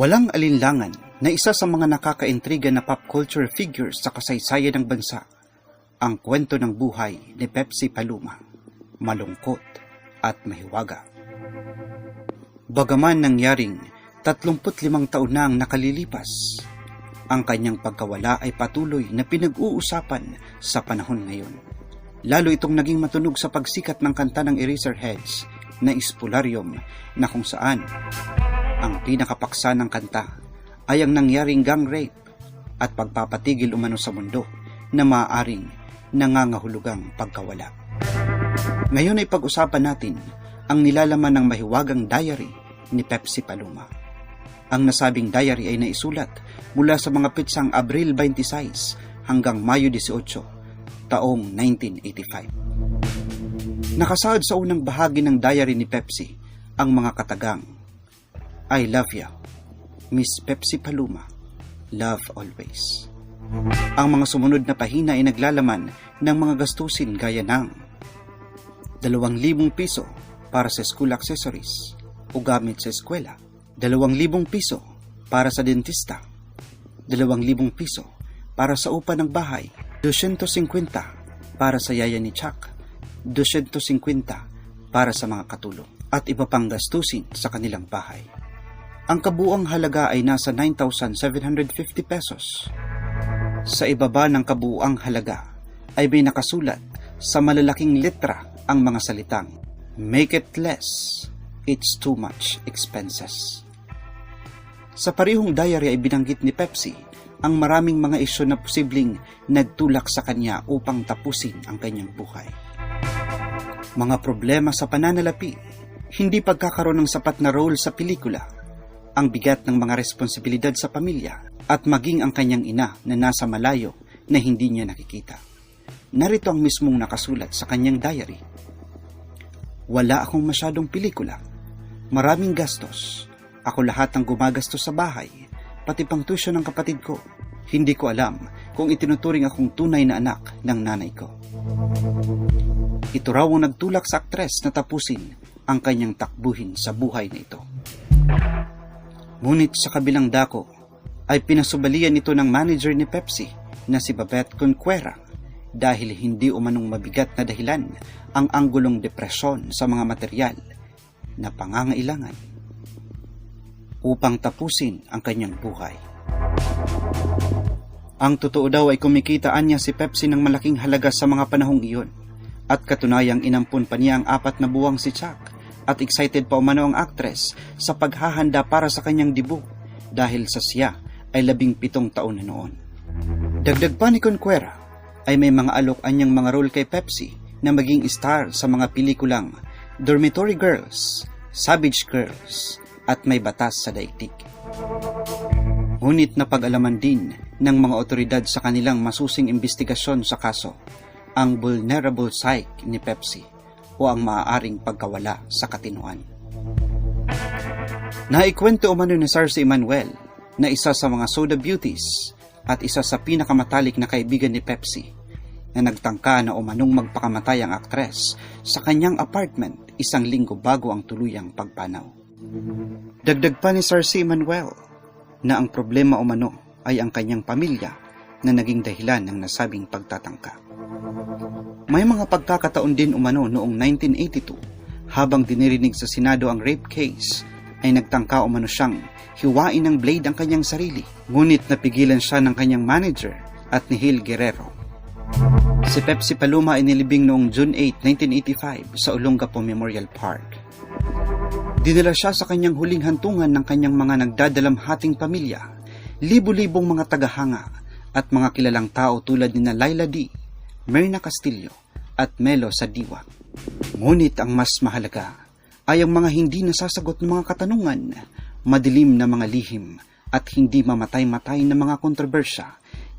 Walang alinlangan na isa sa mga nakakaintriga na pop culture figures sa kasaysayan ng bansa ang kwento ng buhay ni Pepsi Paluma, malungkot at mahiwaga. Bagaman nangyaring 35 taon na ang nakalilipas, ang kanyang pagkawala ay patuloy na pinag-uusapan sa panahon ngayon. Lalo itong naging matunog sa pagsikat ng kanta ng Eraserheads na Ispularium na kung saan ang pinakapaksa ng kanta ay ang nangyaring gang rape at pagpapatigil umano sa mundo na maaaring nangangahulugang pagkawala. Ngayon ay pag-usapan natin ang nilalaman ng mahiwagang diary ni Pepsi Paluma. Ang nasabing diary ay naisulat mula sa mga pitsang Abril 26 hanggang Mayo 18 taong 1985. Nakasaad sa unang bahagi ng diary ni Pepsi ang mga katagang I love you, Miss Pepsi Paluma, love always. Ang mga sumunod na pahina ay naglalaman ng mga gastusin gaya ng 2,000 piso para sa school accessories o gamit sa eskwela, 2,000 piso para sa dentista, 2,000 piso para sa upa ng bahay, 250 para sa yaya ni Chuck, 250 para sa mga katulong, at iba pang gastusin sa kanilang bahay. Ang kabuang halaga ay nasa 9,750 pesos. Sa ibaba ng kabuang halaga ay may nakasulat sa malalaking letra ang mga salitang Make it less, it's too much expenses. Sa parihong diary ay binanggit ni Pepsi ang maraming mga isyu na posibleng nagtulak sa kanya upang tapusin ang kanyang buhay. Mga problema sa pananalapi, hindi pagkakaroon ng sapat na role sa pelikula, ang bigat ng mga responsibilidad sa pamilya, at maging ang kanyang ina na nasa malayo na hindi niya nakikita. Narito ang mismong nakasulat sa kanyang diary. Wala akong masyadong pelikula. Maraming gastos. Ako lahat ang gumagastos sa bahay, pati pang tuition ng kapatid ko. Hindi ko alam kung itinuturing akong tunay na anak ng nanay ko. Ito raw ang nagtulak sa aktres na tapusin ang kanyang takbuhin sa buhay na ito. Ngunit sa kabilang dako ay pinasubalian ito ng manager ni Pepsi na si Babette Conquera dahil hindi umanong mabigat na dahilan ang anggulong depresyon sa mga material na pangangailangan upang tapusin ang kanyang buhay. Ang totoo daw ay kumikitaan niya si Pepsi ng malaking halaga sa mga panahong iyon at katunayang inampun pa niya ang apat na buwang si Chuck at excited pa umano ang actress sa paghahanda para sa kanyang debut dahil sa siya ay labing pitong taon na noon. Dagdag pa ni Conquera ay may mga alok anyang mga role kay Pepsi na maging star sa mga pelikulang Dormitory Girls, Savage Girls at May Batas sa Daigdig. Ngunit napag-alaman din ng mga otoridad sa kanilang masusing investigasyon sa kaso ang vulnerable psyche ni Pepsi o ang maaaring pagkawala sa katinuan. Naikwento umano ni Sarsi Emanuel na isa sa mga soda beauties at isa sa pinakamatalik na kaibigan ni Pepsi na nagtangka na umanong magpakamatay ang aktres sa kanyang apartment isang linggo bago ang tuluyang pagpanaw. Dagdag pa ni Sarsi Emanuel na ang problema umano ay ang kanyang pamilya na naging dahilan ng nasabing pagtatangka. May mga pagkakataon din umano noong 1982 habang dinirinig sa Senado ang rape case ay nagtangka umano siyang hiwain ng blade ang kanyang sarili ngunit napigilan siya ng kanyang manager at ni Hil Guerrero. Si Pepsi Paluma ay nilibing noong June 8, 1985 sa Olongapo Memorial Park. Dinala siya sa kanyang huling hantungan ng kanyang mga nagdadalamhating pamilya, libu-libong mga tagahanga at mga kilalang tao tulad ni Laila D, Myrna Castillo at Melo Sadiwa. Ngunit ang mas mahalaga ay ang mga hindi nasasagot ng mga katanungan, madilim na mga lihim at hindi mamatay-matay na mga kontrobersya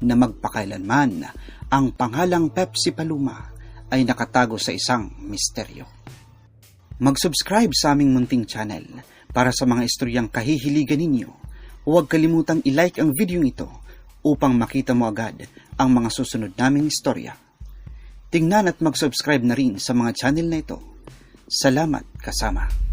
na magpakailanman ang pangalang Pepsi Paluma ay nakatago sa isang misteryo. Mag-subscribe sa aming munting channel para sa mga istoryang kahihiligan ninyo. Huwag kalimutang i-like ang video ito upang makita mo agad ang mga susunod naming istorya. Tingnan at mag-subscribe na rin sa mga channel na ito. Salamat kasama.